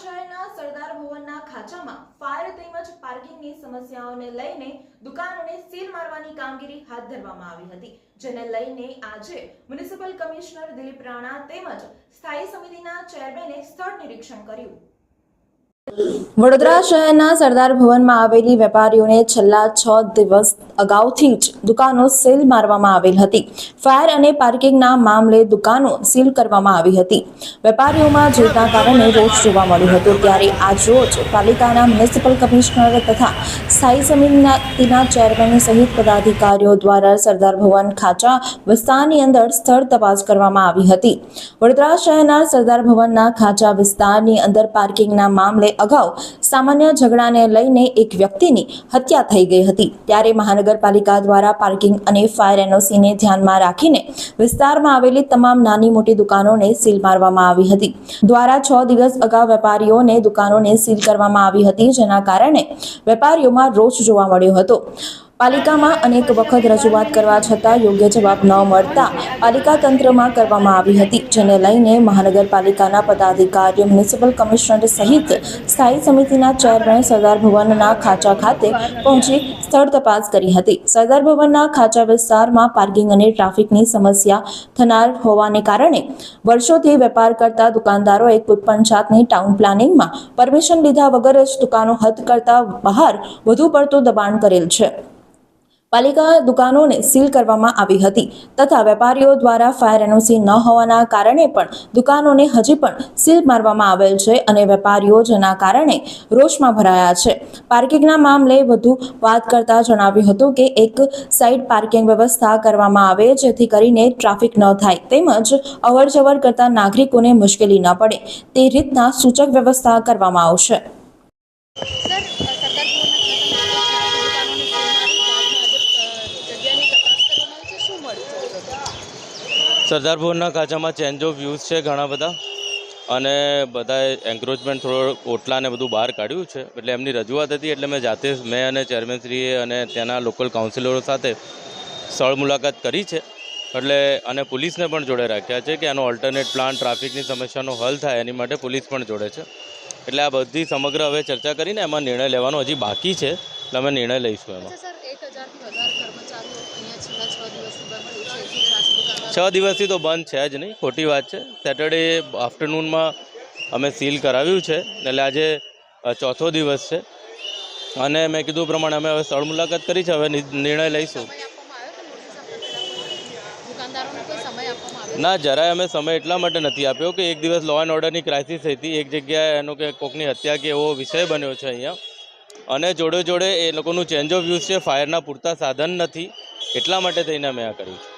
શહેરના સરદાર સમસ્યાઓને લઈને દુકાનોને સીલ મારવાની કામગીરી હાથ ધરવામાં આવી હતી, જેને લઈને આજે મ્યુનિસિપલ કમિશનર દિલીપ રાણા તેમજ સ્થાયી સમિતિના ચેરમેને સ્થળ નિરીક્ષણ કર્યું. વડોદરા શહેરના સરદાર ભવનમાં આવેલી વેપારીઓને છેલ્લા છ દિવસ અગાઉથી જ દુકાનો સીલ મારવામાં આવેલ હતી. ફાયર અને પાર્કિંગના મામલે દુકાનો સીલ કરવામાં આવી હતી. વેપારીઓમાં જોતા કારણે રોષ જોવા મળ્યો હતો. ત્યારે આજ રોજ પાલિકાના મ્યુનિસિપલ કમિશનર તથા સ્થાયી સમિતિના ચેરમેન સહિત પદાધિકારીઓ દ્વારા સરદાર ભવન ખાચા વિસ્તારની અંદર સ્થળ તપાસ કરવામાં આવી હતી. વડોદરા શહેરના સરદાર ભવનના ખાચા વિસ્તારની અંદર પાર્કિંગના મામલે અગાઉ સામાન્ય ઝઘડાને લઈને એક વ્યક્તિની હત્યા થઈ ગઈ હતી. ત્યારે મહાનગરપાલિકા દ્વારા પાર્કિંગ અને ફાયર એનઓસીને ધ્યાનમાં રાખીને વિસ્તારમાં આવેલી તમામ નાની મોટી દુકાનોને સીલ મારવામાં આવી હતી. દ્વારા છ દિવસ અગાઉ વેપારીઓને દુકાનોને સીલ કરવામાં આવી હતી, જેના કારણે વેપારીઓમાં રોષ જોવા મળ્યો હતો. પાલિકામાં અનેક વખત રજૂઆત કરવા છતાં યોગ્ય જવાબ ન મળતા પાલિકા તંત્રમાં કરવામાં આવી હતી, જેને લઈને મહાનગરપાલિકાના પદાધિકારીઓ, મ્યુનિસિપલ કમિશનર સહિત સ્થાયી સમિતિના ચેરમેન સરદાર ભવનના ખાચા ખાતે પહોંચી સ્થળ તપાસ કરી હતી. સરદાર ભવનના ખાચા વિસ્તારમાં પાર્કિંગ અને ટ્રાફિકની સમસ્યા થનાર હોવાને કારણે વર્ષોથી વેપાર કરતા દુકાનદારોએ કોઈપણ જાતની ટાઉન પ્લાનિંગમાં પરમિશન લીધા વગર જ દુકાનો હદ કરતા બહાર વધુ પડતું દબાણ કરેલ છે. પાલિકા દુકાનોને સીલ કરવામાં આવી હતી તથા વેપારીઓ દ્વારા ફાયર એનઓસી ન હોવાના કારણે પણ દુકાનોને હજી પણ સીલ મારવામાં આવેલ છે અને વેપારીઓ જેના કારણે રોષમાં ભરાયા છે. પાર્કિંગના મામલે વધુ વાત કરતા જણાવ્યું હતું કે એક સાઇડ પાર્કિંગ વ્યવસ્થા કરવામાં આવે જેથી કરીને ટ્રાફિક ન થાય તેમજ અવરજવર કરતા નાગરિકોને મુશ્કેલી ન પડે તે રીતના સૂચક વ્યવસ્થા કરવામાં આવશે. ભવનના ખાંચામાં ચેન્જ ઓફ વ્યૂઝ છે ઘણા બધા. અને બધાએ એન્ક્રોચમેન્ટ થોડો ઓટલા ને બધું બહાર કાઢ્યું છે. એટલે એમની રજૂઆત હતી, એટલે મેં જાતે મેં અને ચેરમેનશ્રીએ અને ત્યાંના લોકલ કાઉન્સિલરો સાથે સ્થળ મુલાકાત કરી છે. એટલે અને પોલીસને પણ જોડે રાખ્યા છે કે આનો ઓલ્ટરનેટ પ્લાન ટ્રાફિકની સમસ્યાનો હલ થાય એની માટે પોલીસ પણ જોડે છે. એટલે આ બધી સમગ્ર હવે ચર્ચા કરીને એમાં નિર્ણય લેવાનો હજી બાકી છે. એટલે અમે નિર્ણય લઈશું એમાં. છ દિવસથી તો બંધ છે જ નહીં, ખોટી વાત છે. સેટરડે આફ્ટરનૂનમાં અમે સીલ કરાવ્યું છે, એટલે આજે ચોથો દિવસ છે. અને મેં કીધું પ્રમાણે અમે હવે સ્થળ મુલાકાત કરી છે, હવે નિર્ણય લઈશું. ના, જરાય અમે સમય એટલા માટે નથી આપ્યો કે એક દિવસ લો એન્ડ ઓર્ડરની ક્રાઇસિસ હતી. એક જગ્યાએ એનો કે કોકની હત્યા કે એવો વિષય બન્યો છે અહીંયા. અને જોડે જોડે એ લોકોનું ચેન્જ ઓફ યુઝ છે ફાયરના પૂરતા સાધન નથી, એટલા માટે થઈને અમે આ કર્યું છે.